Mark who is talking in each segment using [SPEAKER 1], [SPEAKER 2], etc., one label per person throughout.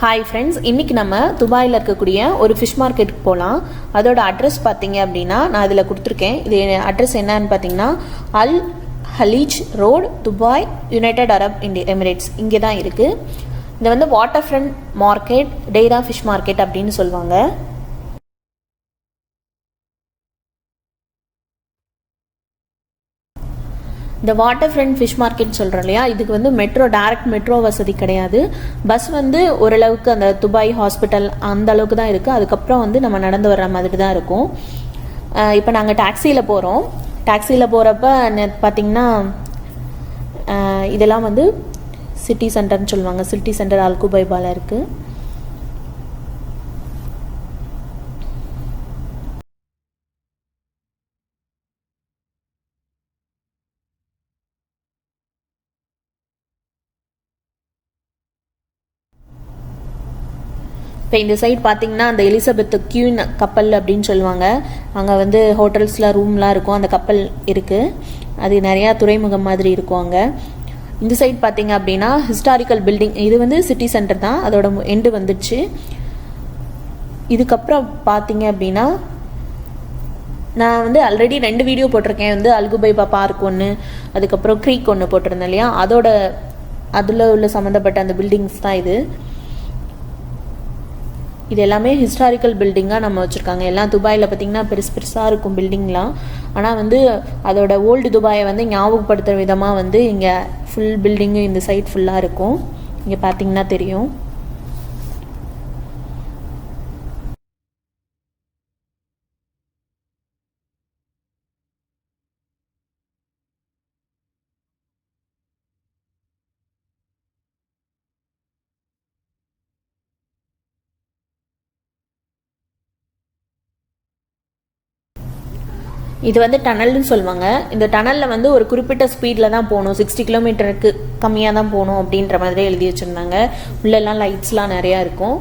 [SPEAKER 1] Hi friends இன்றைக்கி நம்ம துபாயில் இருக்கக்கூடிய ஒரு ஃபிஷ் மார்க்கெட்டுக்கு போகலாம் அதோட அட்ரஸ் பார்த்தீங்க அப்படின்னா நான் இதில் கொடுத்துருக்கேன். இது அட்ரஸ் என்னன்னு பார்த்தீங்கன்னா Al Khaleej road Dubai United Arab indie Emirates இங்கே தான் இருக்குது இது வந்து water front market Deira fish market அப்படின்னு சொல்லுவாங்க. இந்த வாட்டர் ஃப்ரண்ட் ஃபிஷ் மார்க்கெட் சொல்கிறோம் இல்லையா இதுக்கு வந்து மெட்ரோ டைரக்ட் மெட்ரோ வசதி கிடையாது. பஸ் வந்து ஓரளவுக்கு அந்த துபாய் ஹாஸ்பிட்டல் அந்த அளவுக்கு தான் இருக்குது அதுக்கப்புறம் வந்து நம்ம நடந்து வர்ற மாதிரி தான் இருக்கும். இப்போ நாங்கள் டாக்ஸியில் போகிறோம் டாக்ஸியில் போகிறப்ப பார்த்தீங்கன்னா இதெல்லாம் வந்து சிட்டி சென்டர்னு சொல்லுவாங்க. சிட்டி சென்டர் அல்குபைபால இருக்குது இப்போ இந்த சைடு பார்த்தீங்கன்னா அந்த எலிசபெத் கியூன் கப்பல் அப்படின்னு சொல்லுவாங்க. அங்கே வந்து ஹோட்டல்ஸில் ரூம்லாம் இருக்கும். அந்த கப்பல் இருக்குது அது நிறையா துறைமுகம் மாதிரி இருக்கும் அங்கே. இந்த சைடு பார்த்தீங்க அப்படின்னா ஹிஸ்டாரிக்கல் பில்டிங் இது வந்து சிட்டி சென்டர் தான். அதோட எண்டு வந்துடுச்சு இதுக்கப்புறம் பார்த்தீங்க அப்படின்னா நான் வந்து ஆல்ரெடி ரெண்டு வீடியோ போட்டிருக்கேன். வந்து அல்குபைபா பார்க் ஒன்று அதுக்கப்புறம் க்ரீக் ஒன்று போட்டிருந்தேன் இல்லையா? அதோட அதில் உள்ள சம்மந்தப்பட்ட அந்த பில்டிங்ஸ் தான் இது. இது எல்லாமே ஹிஸ்டாரிக்கல் பில்டிங்காக நம்ம வச்சுருக்காங்க. எல்லாம் துபாயில் பார்த்திங்கன்னா பெருசு பெருசாக இருக்கும் பில்டிங்லாம் ஆனால் வந்து அதோட ஓல்டு துபாயை வந்து ஞாபகப்படுத்துகிற விதமாக வந்து இங்கே ஃபுல் பில்டிங்கும் இந்த சைட் ஃபுல்லாக இருக்கும். இங்கே பார்த்தீங்கன்னா தெரியும். இது வந்து டனல்னு சொல்லுவாங்க. இந்த டனலில் வந்து ஒரு குறிப்பிட்ட ஸ்பீடில் தான் போகணும். சிக்ஸ்டி கிலோமீட்டருக்கு கம்மியாக தான் போகணும் அப்படின்ற மாதிரி எழுதி வச்சுருந்தாங்க. உள்ளெல்லாம் லைட்ஸ்லாம் நிறையா இருக்கும்.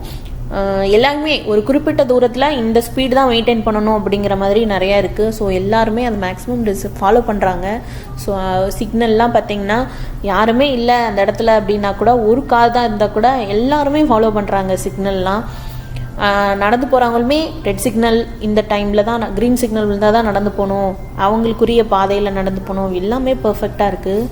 [SPEAKER 1] எல்லாருமே ஒரு குறிப்பிட்ட தூரத்தில் இந்த ஸ்பீடு தான் மெயின்டைன் பண்ணணும் அப்படிங்கிற மாதிரி நிறையா இருக்குது ஸோ எல்லாருமே அது மேக்ஸிமம் ஃபாலோ பண்ணுறாங்க ஸோ சிக்னல்லாம் பார்த்தீங்கன்னா யாருமே இல்லை அந்த இடத்துல அப்படின்னா கூட ஒரு கார் தான் இருந்தால் கூட எல்லாருமே ஃபாலோ பண்ணுறாங்க சிக்னல்லாம் நடந்து போகிறவங்களுமே ரெட் சிக்னல் இந்த டைமில் தான் க்ரீன் சிக்னல் இருந்தால் தான் நடந்து போகணும். அவங்களுக்குரிய பாதையில் நடந்து போகணும். எல்லாமே பர்ஃபெக்டாக இருக்குது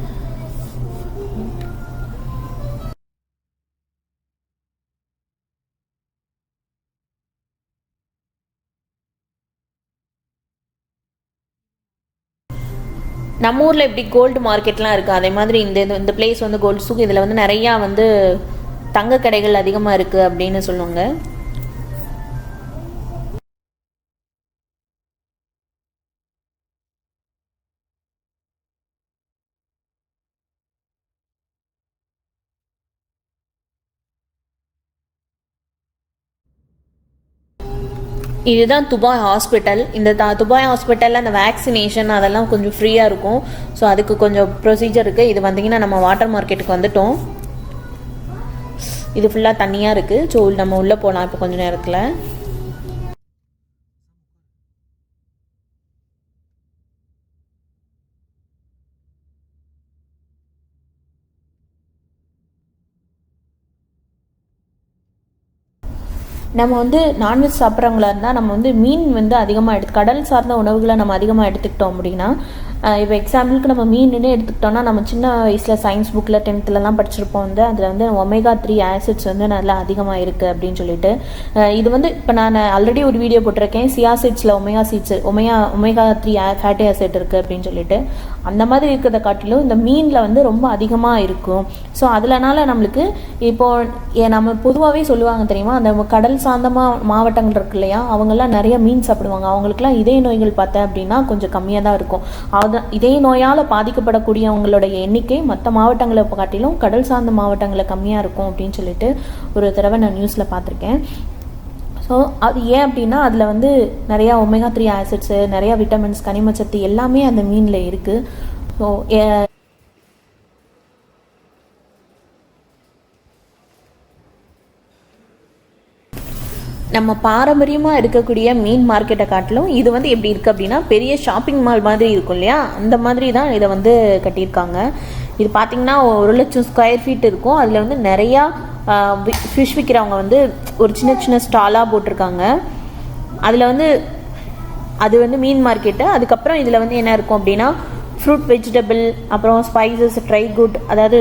[SPEAKER 1] நம்ம ஊரில் எப்படி கோல்டு மார்க்கெட்லாம் இருக்குது அதே மாதிரி இந்த இது- இந்த பிளேஸ் வந்து கோல்டு சூக் இதில் வந்து நிறையா வந்து தங்க கடைகள் அதிகமாக இருக்குது அப்படின்னு சொல்லுவாங்க. இதுதான் துபாய் ஹாஸ்பிட்டல். இந்த த- துபாய் ஹாஸ்பிட்டலில் அந்த வேக்சினேஷன் அதெல்லாம் கொஞ்சம் ஃப்ரீயாக இருக்கும். ஸோ அதுக்கு கொஞ்சம் ப்ரொசீஜர் இருக்குது இது வந்தீங்கன்னா நம்ம வாட்டர் மார்க்கெட்டுக்கு வந்துட்டோம். இது ஃபுல்லாக தண்ணியாக இருக்குது ஸோ நம்ம உள்ளே போகலாம் இப்போ கொஞ்சம் நேரத்தில். நம்ம வந்து நான்வெஜ் சாப்பிட்றவங்களா இருந்தால் நம்ம வந்து மீன் வந்து அதிகமாக எடுத்து கடல் சார்ந்த உணவுகளை நம்ம அதிகமாக எடுத்துக்கிட்டோம் அப்படின்னா இப்போ எக்ஸாம்பிளுக்கு நம்ம மீனுன்னு எடுத்துக்கிட்டோம்னா நம்ம சின்ன வயசில் சயின்ஸ் புக்கில் டென்த்துலலாம் படிச்சிருப்போம் வந்து. அதில் வந்து ஒமேகா த்ரீ ஆசிட்ஸ் வந்து நல்லா அதிகமாக இருக்குது அப்படின்னு சொல்லிட்டு. இது வந்து இப்போ நான் ஆல்ரெடி ஒரு வீடியோ போட்டிருக்கேன். சியாசிட்ஸில் omega seeds omega omega three fatty acid இருக்குது அப்படின்னு சொல்லிட்டு. அந்த மாதிரி இருக்கிறத காட்டிலும் இந்த மீனில் வந்து ரொம்ப அதிகமாக இருக்கும். ஸோ அதனால நம்மளுக்கு இப்போ நம்ம பொதுவாகவே சொல்லுவாங்க தெரியுமா? அந்த கடல் சார்ந்தமாக மாவட்டங்கள் இருக்கு இல்லையா? அவங்கெல்லாம் நிறைய மீன் சாப்பிடுவாங்க. அவங்களுக்குலாம் இதய நோய்கள் பார்த்தேன் அப்படின்னா கொஞ்சம் கம்மியாக தான் இருக்கும். அது இதய நோயால் பாதிக்கப்படக்கூடியவங்களுடைய எண்ணிக்கை மற்ற மாவட்டங்களை காட்டிலும் கடல் சார்ந்த மாவட்டங்களில் கம்மியாக இருக்கும் அப்படின்னு சொல்லிட்டு ஒரு தடவை நான் நியூஸில் பார்த்துருக்கேன். ஸோ அது ஏன் அப்படின்னா அதில் வந்து நிறையா ஒமேகா த்ரீ ஆசிட்ஸு நிறையா விட்டமின்ஸ் கனிமச்சத்து எல்லாமே அந்த மீனில் இருக்குது ஸோ நம்ம பாரம்பரியமாக இருக்கக்கூடிய மீன் மார்க்கெட்டை காட்டிலும் இது வந்து எப்படி இருக்குது அப்படின்னா பெரிய ஷாப்பிங் மால் மாதிரி இருக்கும் இல்லையா? அந்த மாதிரி தான் இதை வந்து கட்டியிருக்காங்க. இது பார்த்திங்கன்னா ஒரு லட்சம் ஸ்கொயர் ஃபீட் இருக்கும். அதில் வந்து நிறையா ஃபிஷ் விற்கிறவங்க வந்து ஒரு சின்ன சின்ன ஸ்டாலாக போட்டிருக்காங்க. அதில் வந்து அது வந்து மீன் மார்க்கெட்டு அதுக்கப்புறம் இதில் வந்து என்ன இருக்கும் அப்படின்னா ஃப்ரூட் வெஜிடபிள் அப்புறம் ஸ்பைசஸ் ட்ரை குட் அதாவது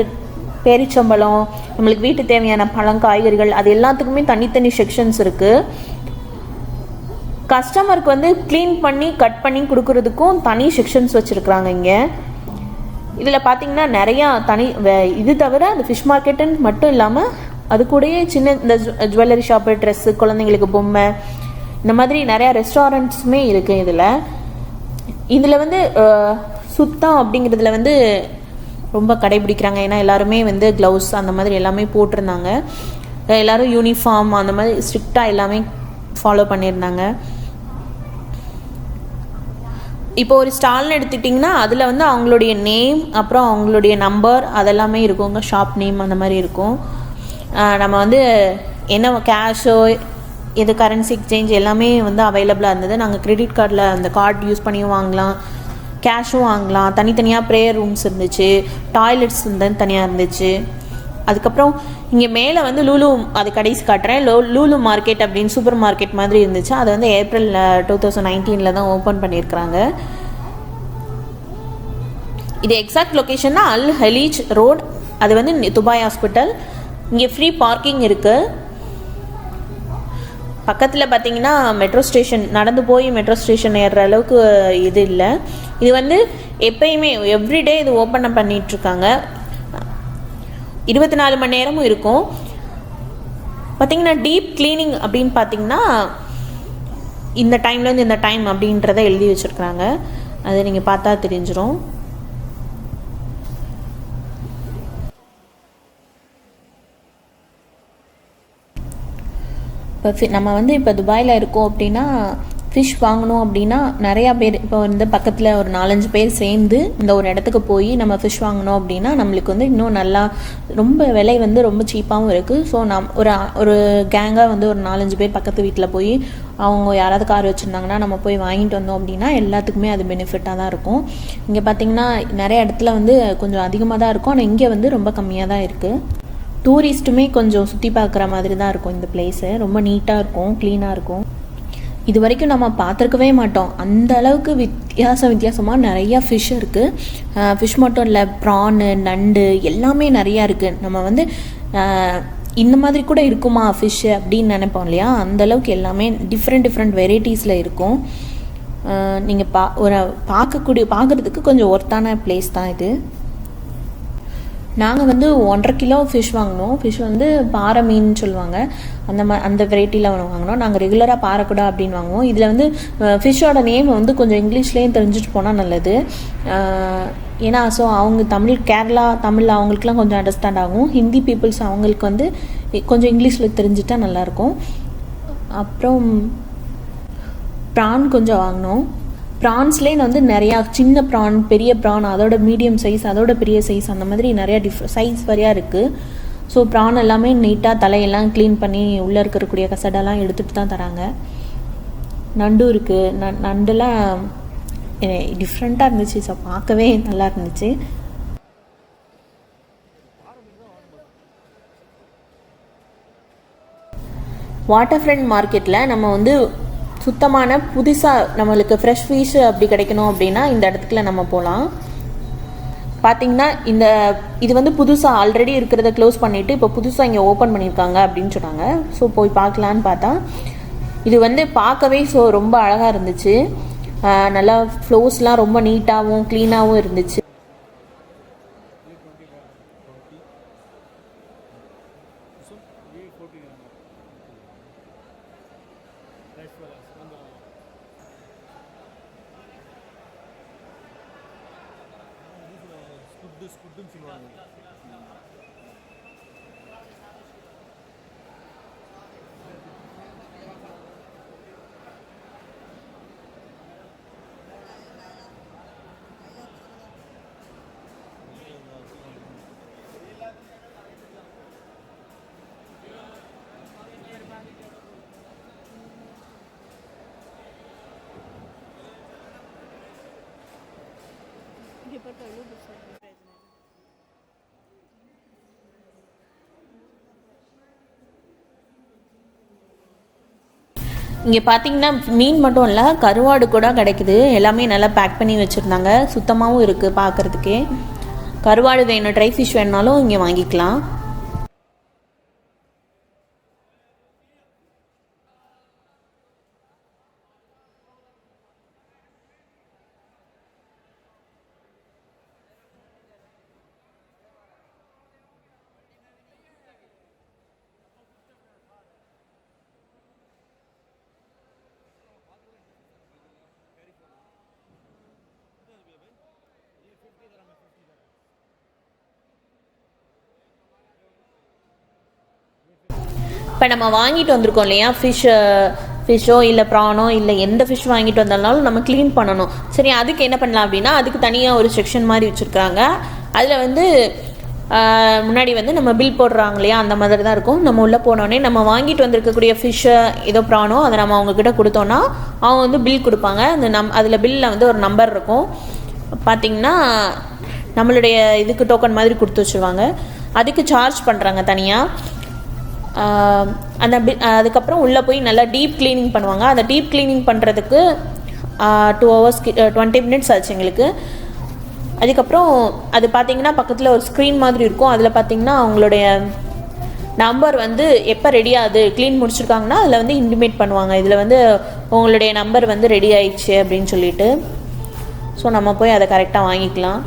[SPEAKER 1] பேரிச்சம்பழம் நம்மளுக்கு வீட்டு தேவையான பழம் காய்கறிகள் அது எல்லாத்துக்குமே தனித்தனி செக்ஷன்ஸ் இருக்குது கஸ்டமருக்கு வந்து க்ளீன் பண்ணி கட் பண்ணி கொடுக்கறதுக்கும் தனி செக்ஷன்ஸ் வச்சுருக்குறாங்க இங்கே. இதில் பார்த்தீங்கன்னா நிறையா தனி வே- இது தவிர அந்த ஃபிஷ் மார்க்கெட்டுன்னு மட்டும் இல்லாமல் அது கூடயே சின்ன இந்த ஜுவல்லரி ஷாப்பு ட்ரெஸ்ஸு குழந்தைங்களுக்கு பொம்மை இந்த மாதிரி நிறையா ரெஸ்டாரண்ட்ஸுமே இருக்குது இதில். இதில் வந்து சுத்தம் அப்படிங்கிறதுல வந்து ரொம்ப கடைபிடிக்கிறாங்க. ஏன்னா எல்லாருமே வந்து க்ளவுஸ் அந்த மாதிரி எல்லாமே போட்டிருந்தாங்க. அஹ் எல்லாரும் யூனிஃபார்ம் அந்த மாதிரி ஸ்ட்ரிக்டாக எல்லாமே ஃபாலோ பண்ணியிருந்தாங்க. இப்போ ஒரு ஸ்டால்னு எடுத்துக்கிட்டிங்கன்னா அதில் வந்து அவங்களுடைய நேம் அப்புறம் அவங்களுடைய நம்பர் அதெல்லாமே இருக்குங்க. ஷாப் நேம் அந்த மாதிரி இருக்கும். நம்ம வந்து என்ன கேஷோ எது கரன்சி எக்ஸ்சேஞ்ச் எல்லாமே வந்து அவைலபிளாக இருந்தது. நாங்கள் கிரெடிட் கார்டில் அந்த கார்டு யூஸ் பண்ணியும் வாங்கலாம். கேஷும் வாங்கலாம். தனித்தனியாக ப்ரேயர் ரூம்ஸ் இருந்துச்சு. டாய்லெட்ஸ் இருந்தது தனியாக இருந்துச்சு. அதுக்கப்புறம் இங்கே மேலே வந்து லூலு அது கடைசி காட்டுறேன். லோ லூலு மார்க்கெட் அப்படின்னு சூப்பர் மார்க்கெட் மாதிரி இருந்துச்சு. அது வந்து ஏப்ரல் டூ தௌசண்ட் நைன்டீனில் தான் ஓப்பன் பண்ணியிருக்கிறாங்க. இது எக்ஸாக்ட் லொக்கேஷன்னா அல் ஹலீஜ் ரோட் அது வந்து துபாய் ஹாஸ்பிட்டல் இங்கே ஃப்ரீ பார்க்கிங் இருக்குது பக்கத்தில் பார்த்தீங்கன்னா மெட்ரோ ஸ்டேஷன் நடந்து போய் மெட்ரோ ஸ்டேஷன் ஏறுற அளவுக்கு இது இல்லை. இது வந்து எப்பயுமே எவ்ரிடே இது ஓப்பன் பண்ணிகிட்ருக்காங்க இருபத்தி நாலு மணி நேரமும் இருக்கும். பார்த்தீங்கன்னா டீப் க்ளீனிங் அப்படின்னு பார்த்தீங்கன்னா இந்த டைம்லேருந்து இந்த டைம் அப்படின்றத எழுதி வச்சுருக்குறாங்க. அது நீங்கள் பார்த்தா தெரிஞ்சிடும் இப்போ ஃபி நம்ம வந்து இப்போ துபாயில் இருக்கோம் அப்படின்னா ஃபிஷ் வாங்கணும் அப்படின்னா நிறையா பேர் இப்போ வந்து பக்கத்தில் ஒரு நாலஞ்சு பேர் சேர்ந்து இந்த ஒரு இடத்துக்கு போய் நம்ம ஃபிஷ் வாங்கணும் அப்படின்னா நம்மளுக்கு வந்து இன்னும் நல்லா ரொம்ப விலை வந்து ரொம்ப சீப்பாகவும் இருக்குது ஸோ நம் ஒரு ஒரு கேங்காக வந்து ஒரு நாலஞ்சு பேர் பக்கத்து வீட்டில் போய் அவங்க யாராவது கார் வச்சுருந்தாங்கன்னா நம்ம போய் வாங்கிட்டு வந்தோம் அப்படின்னா எல்லாத்துக்குமே அது பெனிஃபிட்டாக தான் இருக்கும். இங்கே பார்த்தீங்கன்னா நிறைய இடத்துல வந்து கொஞ்சம் அதிகமாக தான் இருக்கும். ஆனால் இங்கே வந்து ரொம்ப கம்மியாக தான் இருக்குது டூரிஸ்ட்டுமே கொஞ்சம் சுற்றி பார்க்குற மாதிரி தான் இருக்கும் இந்த பிளேஸு ரொம்ப நீட்டாக இருக்கும் க்ளீனாக இருக்கும். இது வரைக்கும் நம்ம பார்த்துருக்கவே மாட்டோம். அந்த அளவுக்கு வித்தியாசம் வித்தியாசமாக நிறையா ஃபிஷ் இருக்குது ஃபிஷ் மட்டும் இல்லை ப்ரானு நண்டு எல்லாமே நிறையா இருக்குது நம்ம வந்து இந்த மாதிரி கூட இருக்குமா ஃபிஷ்ஷு அப்படின்னு நினைப்போம் இல்லையா? அந்த அளவுக்கு எல்லாமே டிஃப்ரெண்ட் டிஃப்ரெண்ட் வெரைட்டிஸில் இருக்கும். நீங்கள் பா ஒரு பார்க்கக்கூடிய பார்க்குறதுக்கு கொஞ்சம் ஒர்த்தான பிளேஸ் தான் இது. நாங்கள் வந்து ஒன்றரை கிலோ ஃபிஷ் வாங்கினோம். ஃபிஷ் வந்து பாறை மீன் சொல்லுவாங்க. அந்த மா அந்த வெரைட்டியில் வாங்கினோம். நாங்கள் ரெகுலராக பாறைக்குடா அப்படின்னு வாங்குவோம். இதில் வந்து ஃபிஷ்ஷோட நேம் வந்து கொஞ்சம் இங்கிலீஷ்லேயும் தெரிஞ்சுட்டு போனால் நல்லது. ஏன்னா ஸோ அவங்க தமிழ் கேரளா தமிழ் அவங்களுக்குலாம் கொஞ்சம் அண்டர்ஸ்டாண்ட் ஆகும். ஹிந்தி பீப்புள்ஸ் அவங்களுக்கு வந்து கொஞ்சம் இங்கிலீஷில் தெரிஞ்சிட்டா நல்லாயிருக்கும் அப்புறம் ப்ரான் கொஞ்சம் வாங்கினோம். ப்ரான்ஸ்லேயே வந்து நிறையா சின்ன ப்ரான் பெரிய ப்ரான் அதோட மீடியம் சைஸ் அதோட பெரிய சைஸ் அந்த மாதிரி நிறையா டிஃப் சைஸ் வரையாக இருக்குது ஸோ ப்ரான் எல்லாமே நீட்டாக தலையெல்லாம் க்ளீன் பண்ணி உள்ளே இருக்கக்கூடிய கசடெல்லாம் எடுத்துகிட்டு தான் தராங்க. நண்டு இருக்குது ந நண்டுலாம் டிஃப்ரெண்ட்டாக இருந்துச்சு. ஸோ பார்க்கவே நல்லா இருந்துச்சு. வாட்டர் ஃப்ரண்ட் மார்க்கெட்டில் நம்ம வந்து சுத்தமான புதுசாக நம்மளுக்கு ஃப்ரெஷ் ஃபிஷ் அப்படி கிடைக்கணும் அப்படின்னா இந்த இடத்துக்குள்ள நம்ம போகலாம் பார்த்தீங்கன்னா இந்த இது வந்து புதுசாக ஆல்ரெடி இருக்கிறத க்ளோஸ் பண்ணிவிட்டு இப்போ புதுசாக இங்கே ஓப்பன் பண்ணியிருக்காங்க அப்படின்னு சொன்னாங்க. ஸோ போய் பார்க்கலான்னு பார்த்தா இது வந்து பார்க்கவே ஸோ ரொம்ப அழகாக இருந்துச்சு. நல்லா ஃப்ளோஸ்லாம் ரொம்ப நீட்டாகவும் க்ளீனாகவும் இருந்துச்சு. Taifuelas, cuando Scoop 2, Scoop 2 final. પટોળું બસો இங்கே பார்த்தீங்கன்னா மீன் மட்டும் இல்லை கருவாடு கூட கிடைக்குது. எல்லாமே நல்லா பேக் பண்ணி வச்சுருந்தாங்க. சுத்தமாகவும் இருக்குது பார்க்குறதுக்கே கருவாடு வேணும் ட்ரை ஃபிஷ் வேணுனாலும் இங்கே வாங்கிக்கலாம். இப்போ நம்ம வாங்கிட்டு வந்திருக்கோம் இல்லையா? ஃபிஷ் ஃபிஷ்ஷோ இல்லை ப்ரானோ இல்லை எந்த ஃபிஷ் வாங்கிட்டு வந்தாலும் நம்ம க்ளீன் பண்ணணும். சரி அதுக்கு என்ன பண்ணலாம் அப்படின்னா அதுக்கு தனியாக ஒரு செக்ஷன் மாதிரி வச்சுருக்காங்க. அதில் வந்து முன்னாடி வந்து நம்ம பில் போடுறாங்க இல்லையா? அந்த மாதிரி தான் இருக்கும். நம்ம உள்ளே போனோடனே நம்ம வாங்கிட்டு வந்திருக்கக்கூடிய ஃபிஷ்ஷை ஏதோ ப்ரானோ அதை நம்ம அவங்கக்கிட்ட கொடுத்தோன்னா அவங்க வந்து பில் கொடுப்பாங்க. அந்த நம் அதில் பில்லில் வந்து ஒரு நம்பர் இருக்கும். பார்த்தீங்கன்னா நம்மளுடைய இதுக்கு டோக்கன் மாதிரி கொடுத்து வச்சுருவாங்க. அதுக்கு சார்ஜ் பண்ணுறாங்க தனியாக அந்த பி- அதுக்கப்புறம் உள்ளே போய் நல்லா டீப் க்ளீனிங் பண்ணுவாங்க. அந்த டீப் க்ளீனிங் பண்ணுறதுக்கு டூ ஹவர்ஸ் டுவெண்ட்டி மினிட்ஸ் ஆச்சு எங்களுக்கு. அதுக்கப்புறம் அது பார்த்தீங்கன்னா பக்கத்தில் ஒரு ஸ்க்ரீன் மாதிரி இருக்கும். அதில் பார்த்தீங்கன்னா அவங்களுடைய நம்பர் வந்து எப்போ ரெடி ஆகுது க்ளீன் முடிச்சிருக்காங்கன்னா அதில் வந்து இன்டிமேட் பண்ணுவாங்க. இதில் வந்து உங்களுடைய நம்பர் வந்து ரெடி ஆயிடுச்சு அப்படின்னு சொல்லிட்டு. ஸோ நம்ம போய் அதை கரெக்டாக வாங்கிக்கலாம்.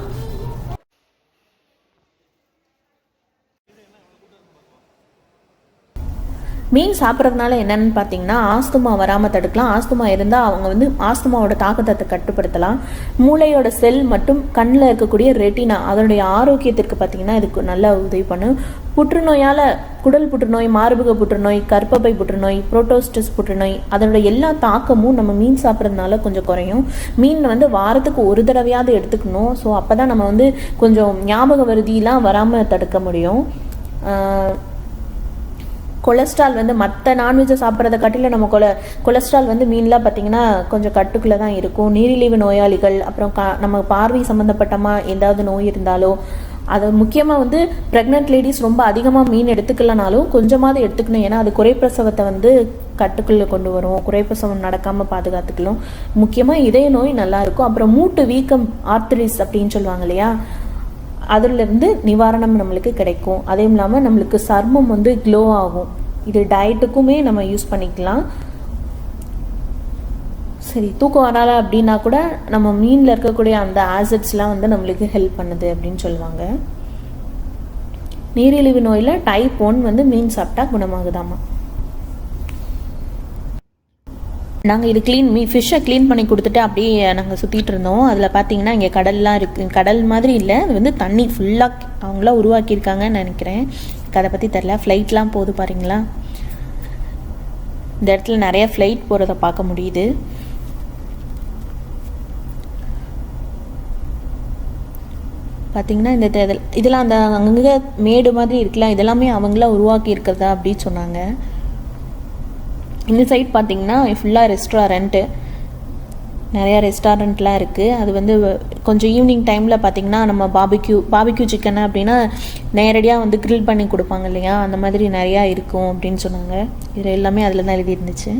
[SPEAKER 1] மீன் சாப்பிட்றதுனால என்னென்னு பார்த்தீங்கன்னா ஆஸ்துமா வராமல் தடுக்கலாம். ஆஸ்துமா இருந்தால் அவங்க வந்து ஆஸ்துமாவோட தாக்கத்தை கட்டுப்படுத்தலாம். மூளையோட செல் மற்றும் கண்ணில் இருக்கக்கூடிய ரெட்டினா அதனுடைய ஆரோக்கியத்திற்கு பார்த்தீங்கன்னா இதுக்கு நல்லா உதவி பண்ணும். புற்றுநோயால் குடல் புற்றுநோய் மார்பக புற்றுநோய் கர்ப்பப்பை புற்றுநோய் புரோட்டோஸ்டிஸ் புற்றுநோய் அதனோட எல்லா தாக்கமும் நம்ம மீன் சாப்பிட்றதுனால கொஞ்சம் குறையும். மீன் வந்து வாரத்துக்கு ஒரு தடவையாவது எடுத்துக்கணும். ஸோ அப்போ தான் நம்ம வந்து கொஞ்சம் ஞாபக வருதியெலாம் வராமல் தடுக்க முடியும். கொலஸ்ட்ரால் வந்து மற்ற நான்வெஜ்ஜை சாப்பிட்றத காட்டிலும் நம்ம கொல கொலஸ்ட்ரால் வந்து மீன்லாம் பார்த்தீங்கன்னா கொஞ்சம் கட்டுக்குள்ளே தான் இருக்கும். நீரிழிவு நோயாளிகள் அப்புறம் கா நம்ம பார்வை சம்மந்தப்பட்டமா ஏதாவது நோய் இருந்தாலோ அது முக்கியமாக வந்து ப்ரெக்னென்ட் லேடிஸ் ரொம்ப அதிகமாக மீன் எடுத்துக்கலனாலும் கொஞ்சமாவது எடுத்துக்கணும். ஏன்னா அது குறைப்பிரசவத்தை வந்து கட்டுக்குள்ளே கொண்டு வரும். குறைப்பிரசவம் நடக்காமல் பாதுகாத்துக்கலாம். முக்கியமாக இதய நோய் நல்லாயிருக்கும் அப்புறம் மூட்டு வீக்கம் ஆர்த்தரிஸ் அப்படின்னு சொல்லுவாங்க இல்லையா? அதிலிருந்து நிவாரணம் நம்மளுக்கு கிடைக்கும். அதே இல்லாமல் நம்மளுக்கு சர்மம் வந்து க்ளோ ஆகும். இது டயட்டுக்குமே நம்ம யூஸ் பண்ணிக்கலாம். சரி தூக்கம் வரல அப்படின்னா கூட நம்ம மீனில் இருக்கக்கூடிய அந்த ஆசிட்ஸ்லாம் வந்து நம்மளுக்கு ஹெல்ப் பண்ணுது அப்படின்னு சொல்லுவாங்க. நீரிழிவு நோயில் டைப் ஒன் வந்து மீன் சாப்பிட்டா குணமாகுதாமா? நாங்கள் இது க்ளீன் மீ ஃபிஷ்ஷை க்ளீன் பண்ணி கொடுத்துட்டு அப்படியே நாங்கள் சுற்றிட்டு இருந்தோம். அதில் பார்த்தீங்கன்னா இங்கே கடல்லாம் இருக்குது கடல் மாதிரி இல்லை. அது வந்து தண்ணி ஃபுல்லாக அவங்களா உருவாக்கியிருக்காங்கன்னு நினைக்கிறேன். அதை பற்றி தெரில ஃப்ளைட்லாம் போகுது பாருங்களா? இந்த இடத்துல நிறைய ஃப்ளைட் போகிறத பார்க்க முடியுது. பார்த்தீங்கன்னா இந்த இதில் இதெல்லாம் அந்த அங்கங்கே மேடு மாதிரி இருக்கலாம் இதெல்லாமே அவங்களாம் உருவாக்கி இருக்கிறதா அப்படின்னு சொன்னாங்க. இந்த சைட் பார்த்தீங்கன்னா ஃபுல்லாக ரெஸ்டாரண்ட்டு நிறையா ரெஸ்டாரண்ட்லாம் இருக்குது அது வந்து கொஞ்சம் ஈவினிங் டைமில் பார்த்தீங்கன்னா நம்ம பாபிக்யூ பாபிக்யூ சிக்கன் அப்படின்னா நேரடியாக வந்து க்ரில் பண்ணி கொடுப்பாங்க இல்லையா? அந்த மாதிரி நிறையா இருக்கும் அப்படின்னு சொன்னாங்க. இது எல்லாமே அதில் தான் எழுதியிருந்துச்சு.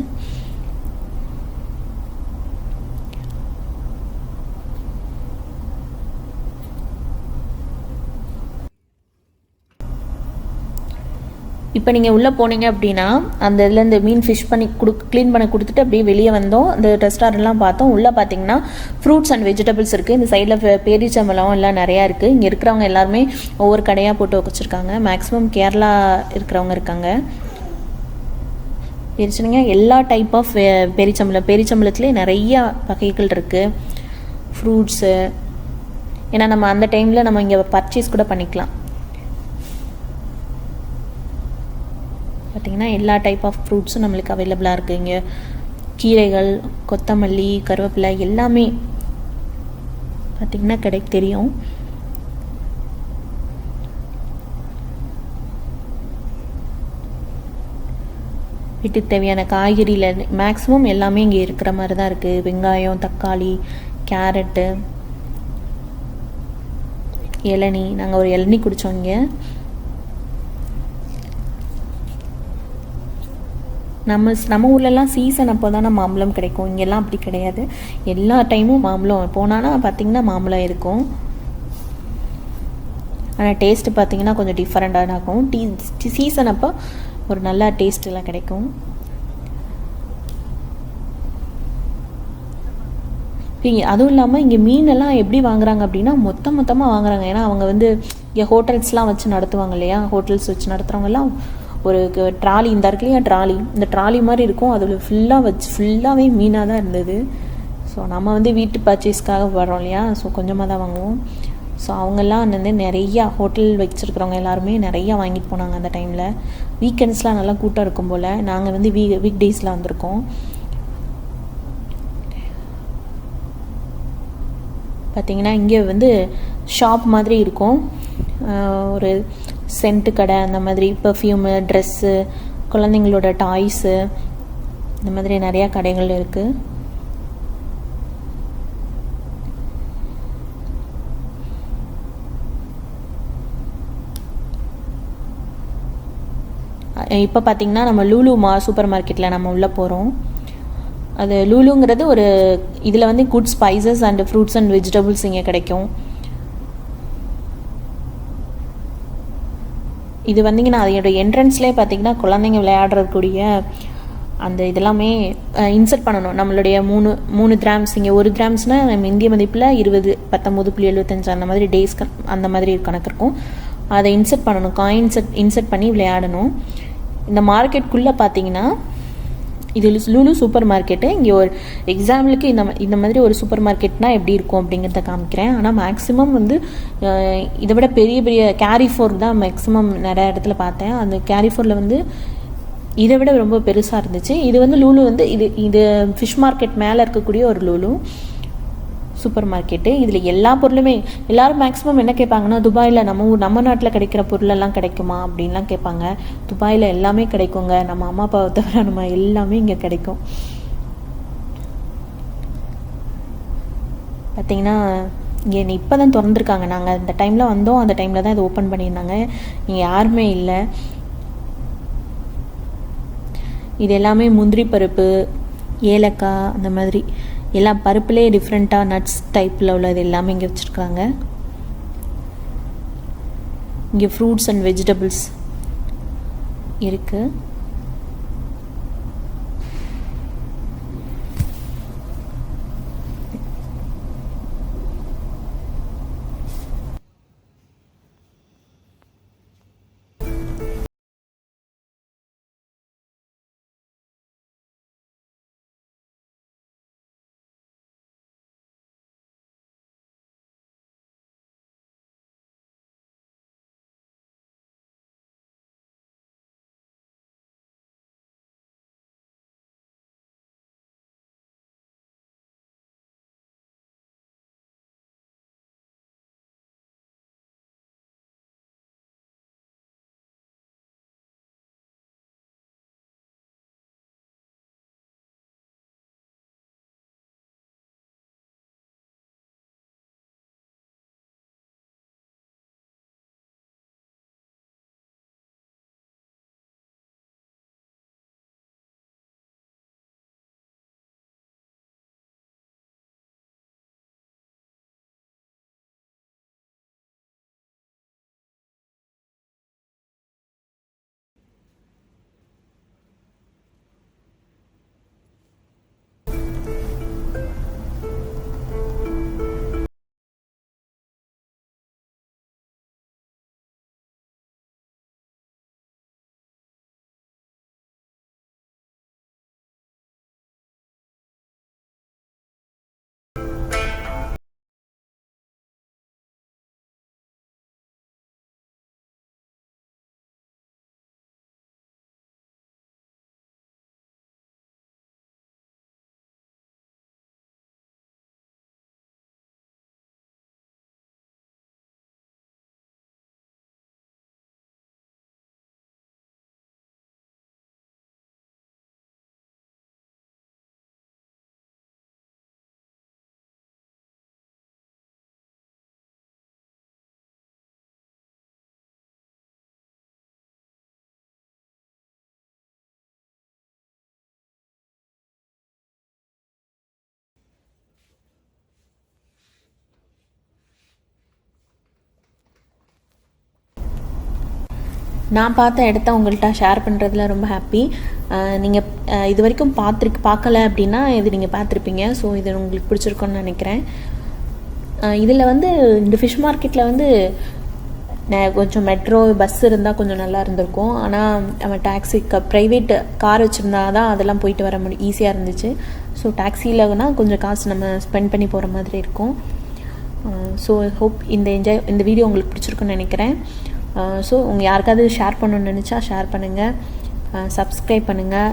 [SPEAKER 1] இப்போ நீங்கள் உள்ளே போனீங்க அப்படின்னா அந்த இதில் இந்த மீன் ஃபிஷ் பண்ணி கொடு க்ளீன் பண்ணி கொடுத்துட்டு அப்படியே வெளியே வந்தோம். அந்த ரெஸ்டாரண்ட்லாம் பார்த்தோம். உள்ளே பார்த்தீங்கன்னா ஃப்ரூட்ஸ் அண்ட் வெஜிடபிள்ஸ் இருக்குது இந்த சைடில் பேரிச்சம்பழம் எல்லாம் நிறையா இருக்குது இங்கே இருக்கிறவங்க எல்லாருமே ஒவ்வொரு கடையாக போட்டு வச்சுருக்காங்க. மேக்ஸிமம் கேரளா இருக்கிறவங்க இருக்காங்க. பேரிச்சனிங்க எல்லா டைப் ஆஃப் பேரிச்சம்பளம் பேரிச்சம்பளத்துலேயே நிறையா வகைகள் இருக்குது ஃப்ரூட்ஸு ஏன்னா நம்ம அந்த டைமில் நம்ம இங்கே பர்ச்சேஸ் கூட பண்ணிக்கலாம். பார்த்திங்கன்னா எல்லா டைப் ஆஃப் ஃப்ரூட்ஸும் நம்மளுக்கு அவைலபிளாக இருக்குது இங்கே கீரைகள் கொத்தமல்லி கருவேப்பிலை எல்லாமே பார்த்திங்கன்னா கிடைக்கு தெரியும். வீட்டுக்கு தேவையான காய்கறியில் மேக்ஸிமம் எல்லாமே இங்கே இருக்கிற மாதிரி தான் இருக்குது வெங்காயம் தக்காளி கேரட்டு இளநி. நாங்கள் ஒரு இளநி குடித்தோம் இங்கே. நம்ம நம்ம ஊர்லலாம் சீசன் அப்போ தானே மாம்பழம் கிடைக்கும். இங்கெல்லாம் அப்படி கிடையாது. எல்லா டைமும் மாம்பழம் போனான்னா பார்த்தீங்கன்னா மாம்பழம் இருக்கும். ஆனால் டேஸ்ட்டு பார்த்தீங்கன்னா கொஞ்சம் டிஃப்ரெண்ட்டாக இருக்கும். டீ சீசன் அப்போ ஒரு நல்ல டேஸ்ட்டெல்லாம் கிடைக்கும். அதுவும் இல்லாமல் இங்கே மீனெல்லாம் எப்படி வாங்குறாங்க அப்படின்னா மொத்த மொத்தமாக வாங்குறாங்க. ஏன்னா அவங்க வந்து இங்கே ஹோட்டல்ஸ்லாம் வச்சு நடத்துவாங்க இல்லையா? ஹோட்டல்ஸ் வச்சு நடத்துகிறவங்கலாம் ஒரு ட்ராலி இந்த இருக்குல்லையா ட்ராலி? இந்த ட்ராலி மாதிரி இருக்கும். அதில் ஃபுல்லாக வச்சு ஃபுல்லாகவே மீனாக தான் இருந்தது. ஸோ நம்ம வந்து வீட்டு பர்ச்சேஸ்க்காக வரோம் இல்லையா? ஸோ கொஞ்சமாக தான் வாங்குவோம். ஸோ அவங்கெல்லாம் வந்து நிறையா ஹோட்டல் வச்சுருக்கிறவங்க எல்லாருமே நிறையா வாங்கிட்டு போனாங்க அந்த டைமில் வீக்கெண்ட்ஸ்லாம் நல்லா கூட்டம் இருக்கும் போல். நாங்கள் வந்து வீ வீக் டேஸில் வந்திருக்கோம். பார்த்தீங்கன்னா இங்கே வந்து ஷாப் மாதிரி இருக்கும். ஒரு சென்ட்டு கடை அந்த மாதிரி பெர்ஃப்யூமு ட்ரெஸ்ஸு குழந்தைங்களோட டாய்ஸு இந்த மாதிரி நிறையா கடைகள் இருக்குது இப்போ பார்த்தீங்கன்னா நம்ம லூலு மா சூப்பர் மார்க்கெட்டில் நம்ம உள்ளே போகிறோம் அது லூலுங்கிறது ஒரு இதில் வந்து good spices and fruits and vegetables இங்கே கிடைக்கும். இது வந்தீங்கன்னா அதோட என்ட்ரன்ஸ்லேயே பார்த்தீங்கன்னா குழந்தைங்க விளையாடுறக்கூடிய அந்த இதெல்லாமே இன்சர்ட் பண்ணணும். நம்மளுடைய மூணு மூணு கிராம்ஸ் இங்கே ஒரு கிராம்ஸ்னால் நம்ம இந்திய மதிப்பில் இருபது பத்தொம்போது புள்ளி எழுபத்தஞ்சு அந்த மாதிரி டேஸ் அந்த மாதிரி கணக்கு இருக்கும். அதை இன்சர்ட் பண்ணணும். காயின் இன்சர்ட் இன்சர்ட் பண்ணி விளையாடணும். இந்த மார்க்கெட்டுக்குள்ளே பார்த்தீங்கன்னா இது லூலு சூப்பர் மார்க்கெட்டு. இங்கே ஒரு எக்ஸாம்பிளுக்கு இந்த இந்த மாதிரி ஒரு சூப்பர் மார்க்கெட்னால் எப்படி இருக்கும் அப்படிங்கிறத காமிக்கிறேன். ஆனால் மேக்ஸிமம் வந்து இதை விட பெரிய பெரிய கேரி ஃபோர் தான் மேக்ஸிமம் நிறைய இடத்துல பார்த்தேன். அந்த கேரி ஃபோரில் வந்து இதை விட ரொம்ப பெருசாக இருந்துச்சு. இது வந்து லூலு வந்து இது இது ஃபிஷ் மார்க்கெட் மேலே இருக்கக்கூடிய ஒரு லூலு. சூப்பர் மார்க்கெட்டு இதில் எல்லா பொருளுமே எல்லாரும் மேக்ஸிமம் என்ன கேட்பாங்கன்னா துபாயில் நம்ம ஊர் நம்ம நாட்டில் கிடைக்கிற பொருளெல்லாம் கிடைக்குமா? அப்படின்லாம் கேட்பாங்க துபாயில் எல்லாமே கிடைக்குங்க. நம்ம அம்மா அப்பாவை தவிர நம்ம எல்லாமே இங்கே கிடைக்கும். பார்த்தீங்கன்னா இங்கே இப்போ தான் திறந்துருக்காங்க. நாங்கள் அந்த டைமில் வந்தோம். அந்த டைமில் தான் இதை ஓப்பன் பண்ணியிருந்தாங்க. இங்கே யாருமே இல்லை. இது எல்லாமே முந்திரி பருப்பு ஏலக்காய் அந்த மாதிரி. எல்லா பருப்புலேயே டிஃப்ரெண்ட்டாக நட்ஸ் டைப்பில் உள்ளது எல்லாமே இங்கே வச்சுருக்காங்க. இங்கே ஃப்ரூட்ஸ் அண்ட் வெஜிடபிள்ஸ் இருக்குது நான் பார்த்த இடத்த உங்கள்கிட்ட ஷேர் பண்ணுறதுல ரொம்ப ஹாப்பி நீங்கள் இது வரைக்கும் பார்த்துருக்கு பார்க்கல அப்படின்னா இது நீங்கள் பார்த்துருப்பீங்க. ஸோ இது உங்களுக்கு பிடிச்சிருக்குன்னு நினைக்கிறேன். இதில் வந்து இந்த ஃபிஷ் மார்க்கெட்டில் வந்து கொஞ்சம் மெட்ரோ பஸ் இருந்தால் கொஞ்சம் நல்லா இருந்திருக்கும். ஆனால் நம்ம டாக்ஸி க ப்ரைவேட் கார் வச்சுருந்தா தான் அதெல்லாம் போயிட்டு வர முடியும் ஈஸியாக இருந்துச்சு. ஸோ டாக்ஸிலனா கொஞ்சம் காசு நம்ம ஸ்பெண்ட் பண்ணி போகிற மாதிரி இருக்கும். ஸோ ஹோப் இந்த என்ஜாய் இந்த வீடியோ உங்களுக்கு பிடிச்சிருக்குன்னு நினைக்கிறேன். Uh, ஸோ உங்கள் யாருக்காவது ஷேர் பண்ணணும்னு நினச்சா ஷேர் பண்ணுங்கள் சப்ஸ்கிரைப் uh, பண்ணுங்கள்